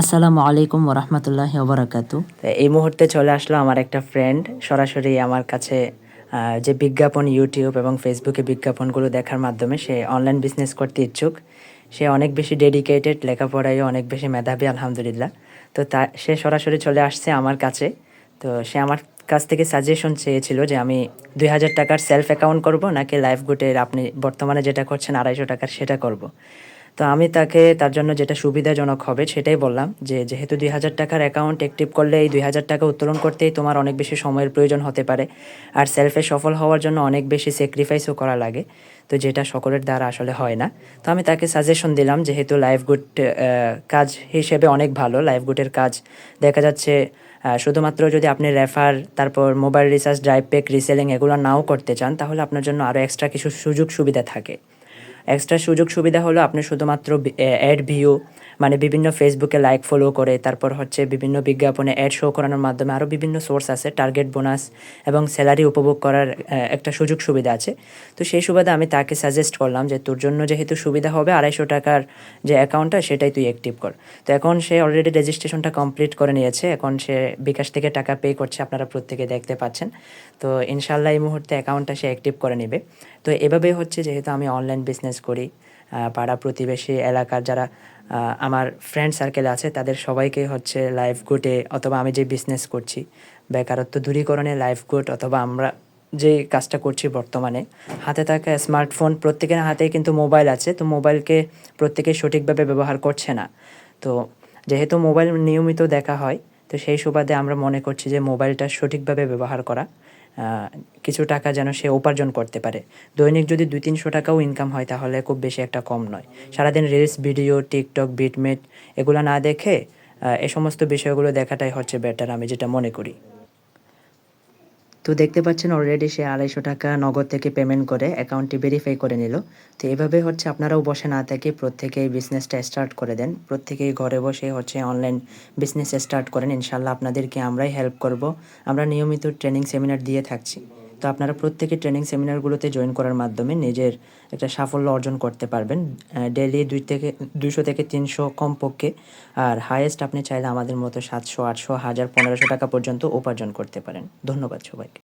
আসসালামু আলাইকুম ওরহমতুল্লাহ ওবরাকাতু এই মুহূর্তে চলে আসলো আমার একটা ফ্রেন্ড সরাসরি আমার কাছে যে বিজ্ঞাপন ইউটিউব এবং ফেসবুকে বিজ্ঞাপনগুলো দেখার মাধ্যমে সে অনলাইন বিজনেস করতে ইচ্ছুক। সে অনেক বেশি ডেডিকেটেড লেখাপড়ায় অনেক বেশি মেধাবী, আলহামদুলিল্লাহ। তো তা, সে সরাসরি চলে আসছে আমার কাছে। তো সে আমার কাছ থেকে সাজেশন চেয়েছিল যে আমি দুই হাজার টাকার সেলফ অ্যাকাউন্ট করব, নাকি লাইফ গুটের আপনি বর্তমানে যেটা করছেন আড়াইশো টাকার সেটা করব। তো আমি তাকে তার জন্য যেটা সুবিধাজনক হবে সেটাই বললাম যে যেহেতু দুই হাজার টাকার অ্যাকাউন্ট অ্যাক্টিভ করলে এই দুই হাজার টাকা উত্তোলন করতেই তোমার অনেক বেশি সময়ের প্রয়োজন হতে পারে। আর সেলফে সফল হওয়ার জন্য অনেক বেশি স্যাক্রিফাইসও করা লাগে। তো যেটা সকলের দ্বারা আসলে হয় না। তো আমি তাকে সাজেশন দিলাম যেহেতু লাইফ গুড কাজ হিসেবে অনেক ভালো লাইফ গুডের কাজ। দেখা যাচ্ছে শুধুমাত্র যদি আপনি রেফার তারপর mobile recharge drive pack reselling এগুলো নাও করতে চান, তাহলে আপনার জন্য আরও এক্সট্রা কিছু সুযোগ সুবিধা থাকে। এক্সট্রা সুযোগ সুবিধা হলো আপনি শুধুমাত্র অ্যাড ভিউ মানে বিভিন্ন ফেসবুকে লাইক ফলো করে, তারপর হচ্ছে বিভিন্ন বিজ্ঞাপনে অ্যাড শো করানোর মাধ্যমে আরও বিভিন্ন সোর্স আছে টার্গেট বোনাস এবং স্যালারি উপভোগ করার একটা সুযোগ সুবিধা আছে। তো সেই সুবাদে আমি তাকে সাজেস্ট করলাম যে, তোর জন্য যেহেতু সুবিধা হবে আড়াইশো টাকার যে অ্যাকাউন্টটা সেটাই তুই অ্যাক্টিভ কর। তো এখন সে অলরেডি রেজিস্ট্রেশনটা কমপ্লিট করে নিয়েছে। এখন সে বিকাশ থেকে টাকা পে করছে, আপনারা প্রত্যেকে দেখতে পাচ্ছেন। তো ইনশাল্লাহ এই মুহূর্তে অ্যাকাউন্টটা সে অ্যাক্টিভ করে নেবে। তো এভাবেই হচ্ছে যেহেতু আমি অনলাইন বিজনেস করি পাড়া প্রতিবেশী এলাকার যারা আমার ফ্রেন্ড সার্কেল আছে, তাদের সবাইকে হচ্ছে লাইফ গুটে অথবা আমি যে বিজনেস করছি, বেকারত্ব দূরীকরণে লাইফ গুড অথবা আমরা যে কাজটা করছি বর্তমানে, হাতে থাকা স্মার্টফোন প্রত্যেকের হাতেই কিন্তু মোবাইল আছে, তো মোবাইলকে প্রত্যেকে সঠিকভাবে ব্যবহার করছে না। তো যেহেতু মোবাইল নিয়মিত দেখা হয়, তো সেই সুবাদে আমরা মনে করছি যে মোবাইলটা সঠিকভাবে ব্যবহার করা কিছু টাকা যেন সে উপার্জন করতে পারে। দৈনিক যদি দুই তিনশো টাকাও ইনকাম হয়, তাহলে খুব বেশি একটা কম নয়। সারাদিন রিলস ভিডিও টিকটক বিটমেট এগুলো না দেখে এ সমস্ত বিষয়গুলো দেখাটাই হচ্ছে বেটার আমি যেটা মনে করি। তো দেখতে পাচ্ছেন অলরেডি সে আড়াইশো টাকা নগদ থেকে পেমেন্ট করে অ্যাকাউন্টটি ভেরিফাই করে নিল। তো এভাবে হচ্ছে আপনারাও বসে না থেকে প্রত্যেকেই বিজনেসটা স্টার্ট করে দেন। প্রত্যেকেই ঘরে বসে হচ্ছে অনলাইন বিজনেস স্টার্ট করেন। ইনশাল্লাহ আপনাদেরকে আমরাই হেল্প করব। আমরা নিয়মিত ট্রেনিং সেমিনার দিয়ে থাকছি। তো আপনারা প্রত্যেকে ট্রেনিং সেমিনারগুলোতে জয়েন করার মাধ্যমে নিজের একটা সাফল্য অর্জন করতে পারবেন। ডেলি দুই থেকে দুশো থেকে তিনশো কমপক্ষে। আর হায়েস্ট আপনি চাইলে আমাদের মতো সাতশো, আটশো, হাজার, পনেরোশো টাকা পর্যন্ত উপার্জন করতে পারেন। ধন্যবাদ সবাইকে।